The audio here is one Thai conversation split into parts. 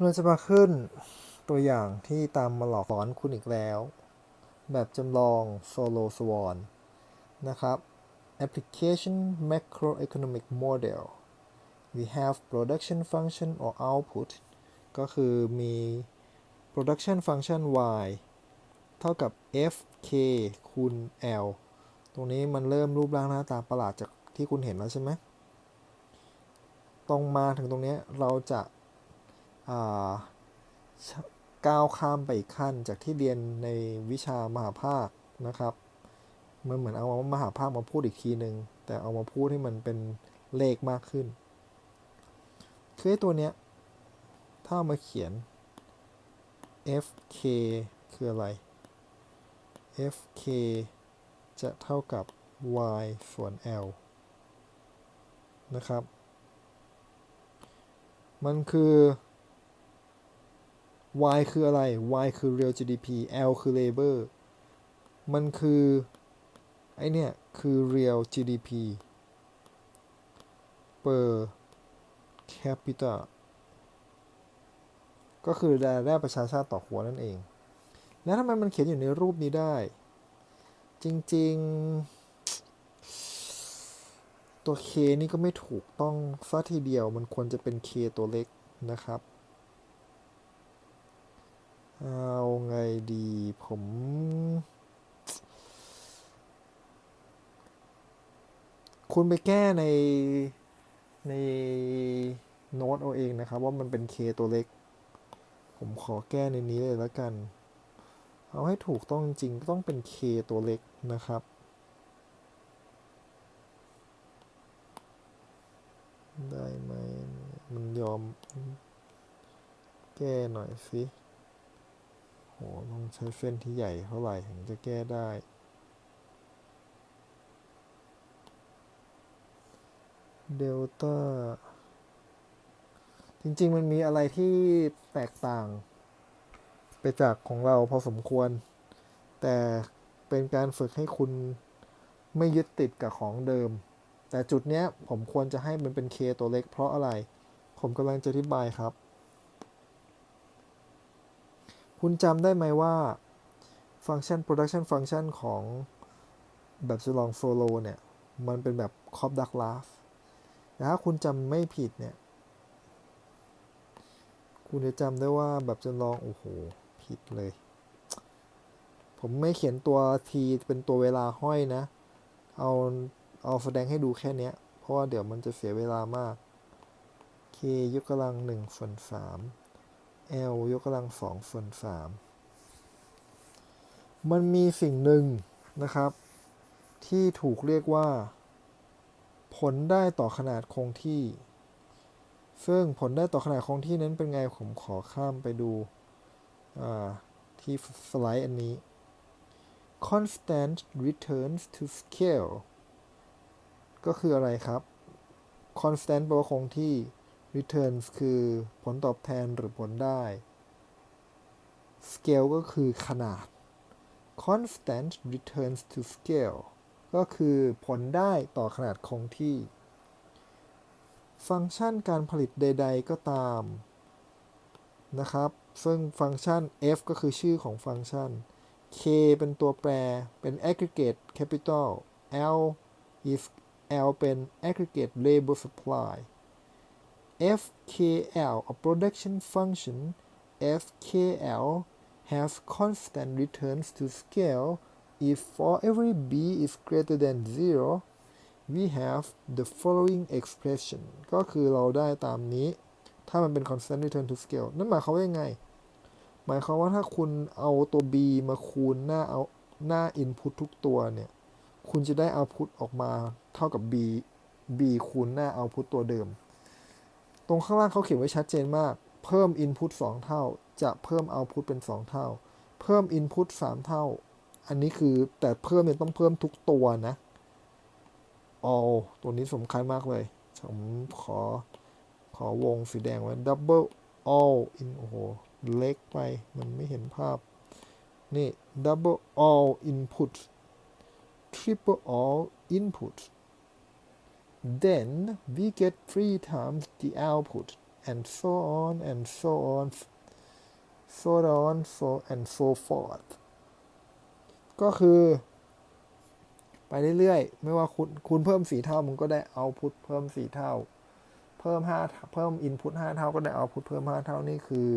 เราจะมาขึ้นตัวอย่างที่ตามมาหลอกหลอนคุณอีกแล้ว แบบจำลอง Solo Swan นะครับ Application Macroeconomic Model we have production function or output ก็คือมี production function y เท่ากับ f k คูณ l ตรงนี้มันเริ่มรูปร่างหน้าตาประหลาดจากที่คุณเห็นแล้วใช่ไหมตรงมาถึงตรงนี้เราจะ ก้าวข้ามไปอีกขั้นจากที่เรียนในวิชามหาภาคนะครับมันเหมือนเอามหาภาคมาพูดอีกทีหนึ่งแต่เอามาพูดให้มันเป็นเลขมากขึ้น คือตัวเนี้ย ถ้าามาเขียน fk คืออะไร fk จะเท่ากับ y ส่วน l นะครับ มันคือ Y คืออะไร Y คือ real GDP L คือ labor มันคือ ไอเนี่ย คือ real GDP per capita ก็คือรายได้ประชาชาติต่อหัวนั่นเอง แล้วทำไมมันเขียนอยู่ในรูปนี้ได้ จริง ๆ ตัว K นี่ก็ไม่ถูกต้องซะทีเดียวมันควรจะเป็น K ตัวเล็กนะครับ เอาไงดีผม คุณไปแก้ในในโน้ตเอาเองนะครับ ว่ามันเป็น K ตัวเล็ก ผมขอแก้ในนี้เลยแล้วกัน เอาให้ถูกต้องจริงต้องเป็น K ตัวเล็กนะครับได้ไหมมันยอม แก้หน่อยสิ ต้องใช้เส้นที่ใหญ่เท่าไหร่ถึงจะแก้ได้ เดลต้า จริงๆ มันมีอะไรที่แตกต่าง ไปจากของเราพอสมควร แต่เป็นการฝึกให้คุณไม่ยึดติดกับของเดิม แต่จุดเนี้ยผมควรจะให้มันเป็น K ตัวเล็กเพราะอะไร ผมกำลังจะอธิบายครับ คุณจำได้ไหมว่าฟังก์ชัน production function ของแบบจำลองโซโลเนี่ย มันเป็นแบบคอ p ดักลาฟแต่ถ้าคุณจำไม่ผิดเนี่ย คุณจะจำได้ว่าแบบจำลอง โอ้โห ผิดเลย ผมไม่เขียนตัว t เป็นตัวเวลาห้อยนะ เอา เอาแสดงให้ดูแค่เนี้ยเพราะว่าเดี๋ยวมันจะเสียเวลามาก k ยกกำลังหนึ่งส่วนสาม L ยกกำลังสองส่วนสามมันมีสิ่งหนึ่งนะครับ ที่ถูกเรียกว่า ผลได้ต่อขนาดคงที่ ซึ่งผลได้ต่อขนาดคงที่นั้นเป็นไงผมขอข้ามไปดูที่สไลด์อันนี้ constant returns to scale ก็คืออะไรครับ constant แปลว่าคงที่ returns คือผลตอบแทนหรือผลได้ scale ก็คือขนาด constant returns to scale ก็คือผลได้ต่อขนาดคงที่ ฟังก์ชันการผลิตใด ๆ ก็ตาม นะครับ ซึ่งฟังก์ชัน f ก็คือชื่อของฟังก์ชัน k เป็นตัวแปรเป็น aggregate capital l is l เป็น aggregate labor supply FKL a production function FKL has constant returns to scale if for every b is greater than 0 we have the following expression ก็คือเราได้ตามนี้ ถ้ามันเป็น constant return to scale นั่นหมายความว่ายังไง หมายความว่าถ้าคุณเอาตัว b มาคูณหน้าเอาหน้า input ทุกตัวเนี่ย คุณจะได้ output ออกมาเท่ากับ b b คูณหน้า output ตัวเดิม ตรงข้างล่างเขาเขียนไว้ชัดเจนมาก เพิ่ม Input 2 เท่า จะเพิ่ม Output เป็น 2 เท่า เพิ่ม Input 3 เท่า อันนี้คือแต่เพิ่มเนี่ยต้องเพิ่มทุกตัวนะ all ตัวนี้สำคัญมากเลย ผมขอขอวงสีแดงไว้ double all in โอ้โห เล็กไป มันไม่เห็นภาพ นี่ double all input triple all input then we get three times the output and so on and so on so on so and so forth ก็คือ ไปเรื่อยๆ ไม่ว่าคุณคุณเพิ่มสี่เท่ามันก็ได้เอาพุทเพิ่มสี่เท่า เพิ่มห้าเพิ่มอินพุตห้าเท่าก็ได้เอาพุทเพิ่มห้าเท่านี่คือ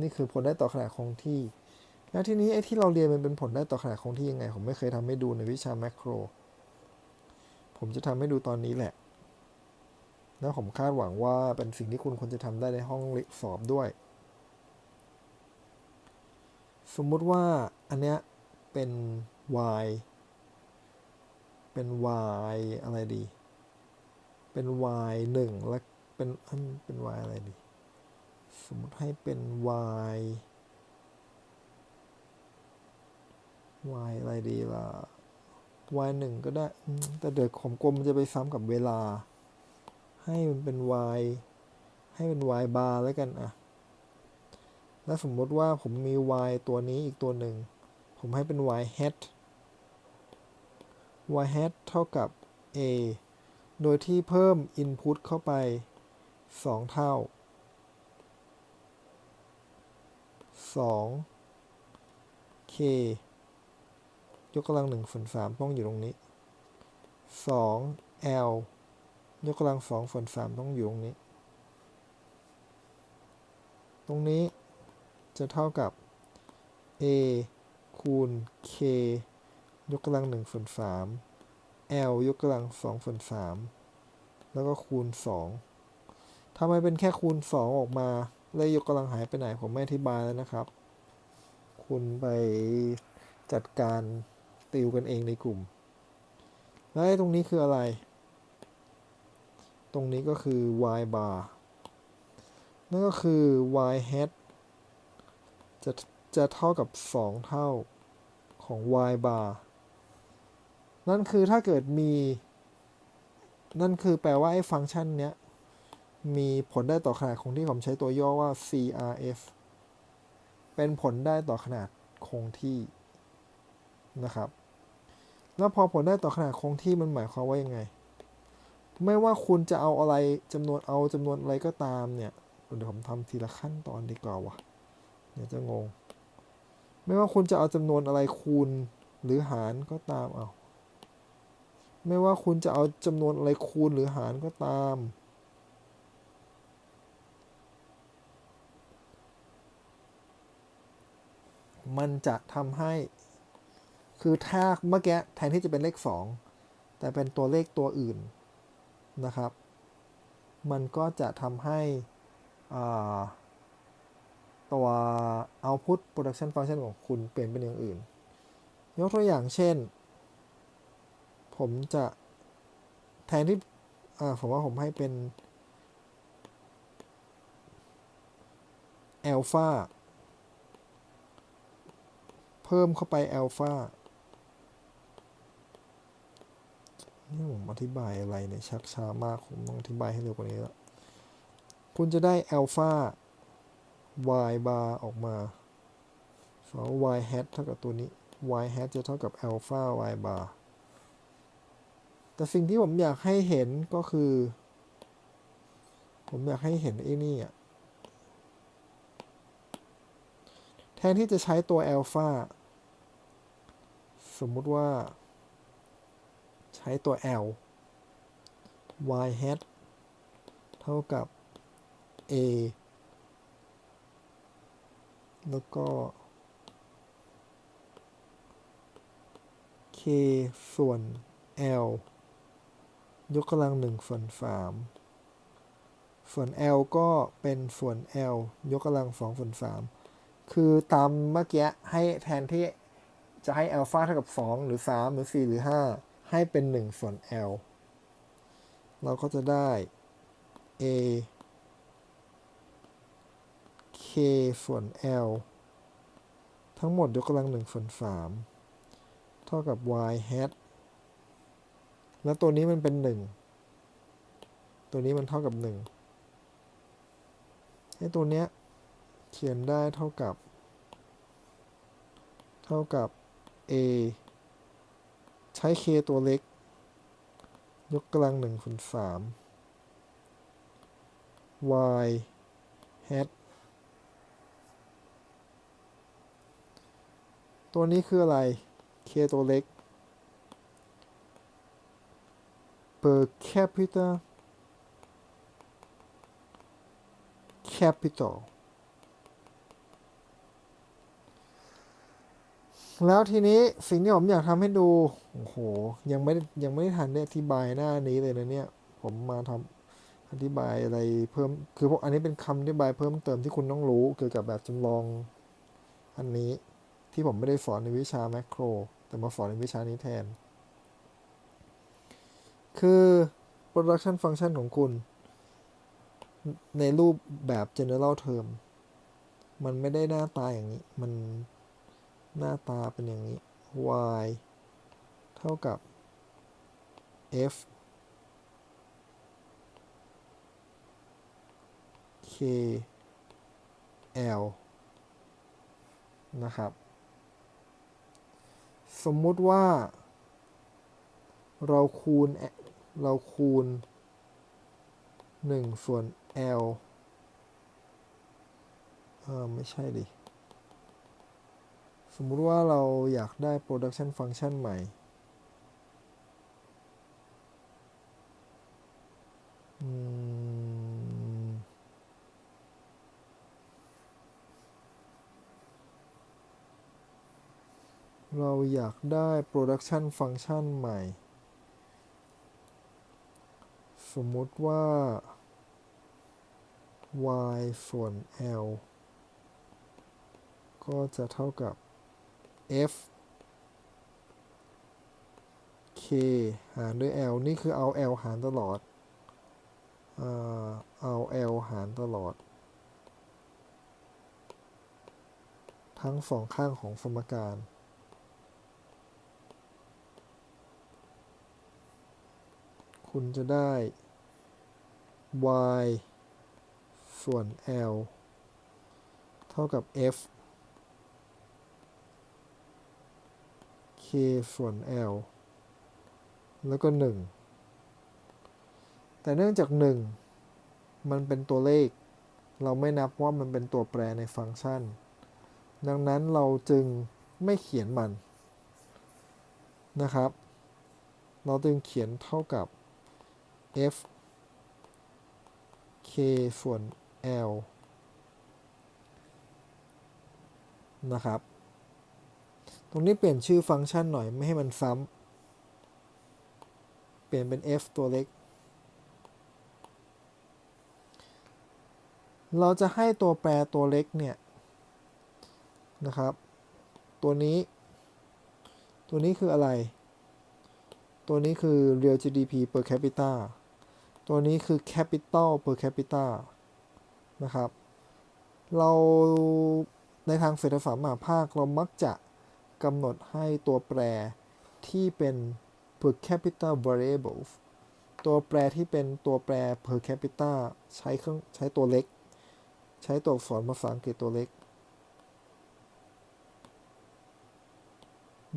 นี่คือผลได้ต่อขนาดคงที่ แล้วทีนี้ไอ้ที่เราเรียนมันเป็นผลได้ต่อขนาดคงที่ยังไง ผมไม่เคยทำให้ดูในวิชาแมคโคร ผมจะทำให้ดูตอนนี้แหละ แล้วผมคาดหวังว่าเป็นสิ่งที่คุณควรจะทำได้ในห้องสอบด้วย สมมุติว่าอันเนี้ยเป็น y เป็น y อะไรดี เป็น y หนึ่งและเป็นอันเป็น y อะไรดี สมมติให้เป็น y y อะไรดีล่ะ y หนึ่งก็ได้ แต่เดี๋ยวผมกลมมันจะไปซ้ำกับเวลา ให้มันเป็น y ให้เป็น y bar แล้วกันอะ แล้วสมมติว่าผมมี y ตัวนี้อีกตัวหนึ่ง ผมให้เป็น y hat y hat เท่ากับ a โดยที่เพิ่ม input เข้าไป 2 เท่า 2 k ยกกำลัง1ส่วน3ต้องอยู่ตรงนี้2 l ยกกำลัง2ส่วน3ต้องอยู่ตรงนี้ ตรงนี้จะเท่ากับ a คูณ k ยกกำลัง1ส่วน3 l ยกกำลัง2ส่วน3แล้วก็คูณ2ทำไมเป็นแค่คูณ2ออกมาแล้วยกกำลังหายไปไหนผมไม่อธิบายแล้วนะครับ คุณไปจัดการ ติวกันเองในกลุ่ม แล้วตรงนี้คืออะไร ตรงนี้ก็คือ y bar นั่นก็คือ y hat จะจะเท่ากับ 2 เท่าของ y bar นั่นคือถ้าเกิดมี นั่นคือแปลว่าไอ้ฟังก์ชันเนี้ย มีผลได้ต่อขนาดคงที่ผมใช้ตัวย่อว่า CRF เป็นผลได้ต่อขนาดคงที่นะครับ แล้วพอผลได้ต่อขนาดคงที่มันหมายความว่ายังไง ไม่ว่าคุณจะเอาอะไรจำนวนเอาจำนวนอะไรก็ตามเนี่ยเดี๋ยวผมทำทีละขั้นตอนดีกว่าวะเดี๋ยวจะงง ไม่ว่าคุณจะเอาจำนวนอะไรคูณหรือหารก็ตามเอาไม่ว่าคุณจะเอาจำนวนอะไรคูณหรือหารก็ตาม มันจะทำให้ คือถ้าเมื่อกี้แทนที่จะเป็นเลข 2 แต่เป็นตัวเลขตัวอื่นนะครับ มันก็จะทำให้ตัว output production function ของคุณเปลี่ยนเป็นอย่างอื่น ยกตัวอย่างเช่น ผมจะแทนที่ผมว่าผมให้เป็น alpha เพิ่มเข้าไป alpha นี่ผมอธิบายอะไรเนี่ยชักช้ามากผมต้องอธิบายให้เร็วกว่านี้แล้วคุณจะได้ alpha y bar ออกมาสอง y hat เท่ากับตัวนี้ y hat จะเท่ากับ alpha y bar แต่สิ่งที่ผมอยากให้เห็นก็คือ ผมอยากให้เห็นไอ้นี่อะแทนที่จะใช้ตัว alpha สมมุติว่า ช้ตัว L y hat เท่ากับ a แล้วก็ k ส่วน l ยกกำลังหนึ่งส่วนสามส่วน l ก็เป็นส่วน l ยกกำลังสองส่วนสามคือตามเมื่อกี้ให้แทนที่จะให้ อัลฟาเท่ากับ 2 หรือ 3 หรือ 4 หรือ 5 ให้เป็น 1 ส่วน l เราก็จะได้ a k ส่วน l ทั้งหมดยกกำลัง1ส่วน3เท่ากับ y hat แล้วตัวนี้มันเป็น 1 ตัวนี้มันเท่ากับ 1 ให้ตัวเนี้ยเขียนได้เท่ากับ เท่ากับ a ช้ k ตัวเล็ก ยกกำลัง1ส่วน3 y hat ตัวนี้คืออะไร k ตัวเล็ก per capita capital แล้วทีนี้สิ่งที่ผมอยากทำให้ดู โอ้โห ยังไม่ยังไม่ได้ทันได้อธิบายหน้านี้เลยนะเนี่ย ผมมาทำอธิบายอะไรเพิ่ม คือพวกอันนี้เป็นคำอธิบายเพิ่มเติมที่คุณต้องรู้เกี่ยวกับแบบจำลองอันนี้ที่ผมไม่ได้สอนในวิชาแมคโคร แต่มาสอนในวิชานี้แทน คือ production function ของคุณ ในรูปแบบ general term มันไม่ได้หน้าตาอย่างนี้ มัน หน้าตาเป็นอย่างนี้ y เท่ากับ f k l นะครับ สมมุติว่า เราคูณ เราคูณ 1 ส่วน l เออไม่ใช่ดิ สมมุติว่าเราอยากได้ production function ใหม่ เราอยากได้ production function ใหม่ สมมุติว่า y ส่วน l ก็จะเท่ากับ f k หารด้วย l นี่คือเอา l หารตลอด เอา l หารตลอด ทั้งสองข้างของสมการ คุณจะได้ y ส่วน l เท่ากับ f ส่วน l แล้วก็ 1 แต่เนื่องจาก 1 มันเป็นตัวเลข เราไม่นับว่ามันเป็นตัวแปรในฟังก์ชัน ดังนั้นเราจึงไม่เขียนมันนะครับ เราจึงเขียนเท่ากับ f k ส่วน l นะครับ ตรงนี้เปลี่ยนชื่อฟังก์ชันหน่อยไม่ให้มันซ้ำ เปลี่ยนเป็น f ตัวเล็ก เราจะให้ตัวแปรตัวเล็กเนี่ยนะครับ ตัวนี้ ตัวนี้คืออะไร ตัวนี้คือ real GDP per capita ตัวนี้คือ capital per capita นะครับ เราในทางเศรษฐศาสตร์มหาภาคเรามักจะ กำหนดให้ตัวแปรที่เป็น per capita variable ตัวแปรที่เป็นตัวแปร per capita ใช้เครื่องใช้ตัวเล็ก ใช้ตัวอักษรภาษาอังกฤษตัวเล็ก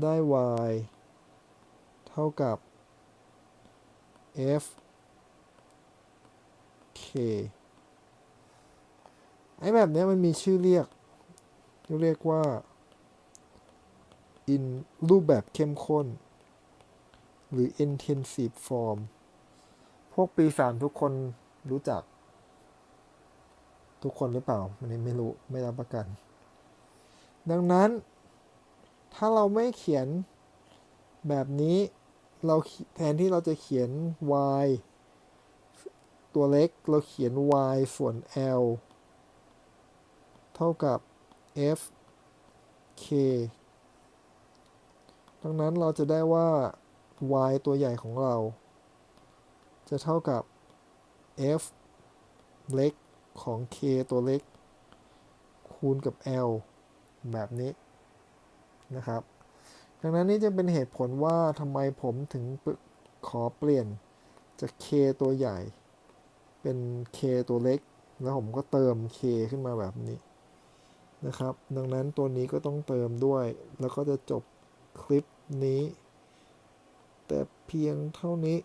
ได้ y เท่ากับ f k ไอ้แบบนี้มันมีชื่อเรียกเรียกว่า in รูปแบบเข้มข้น หรือ intensive form พวกปีสามทุกคนรู้จัก ทุกคนหรือเปล่าอันนี้ไม่รู้ ไม่รับประกัน ดังนั้น ถ้าเราไม่เขียนแบบนี้เราแทนที่เราจะเขียน y ตัวเล็กเราเขียน y ส่วน l เท่ากับ f k ดังนั้นเราจะได้ว่า y ตัวใหญ่ของเรา จะเท่ากับ f เล็กของ k ตัวเล็ก คูณกับ l แบบนี้นะครับ ดังนั้นนี่จะเป็นเหตุผลว่าทำไมผมถึงขอเปลี่ยนจาก k ตัวใหญ่ เป็น k ตัวเล็ก แล้วผมก็เติม k ขึ้นมาแบบนี้นะครับ ดังนั้นตัวนี้ก็ต้องเติมด้วย แล้วก็จะจบคลิป นี้ แต่เพียงเท่านี้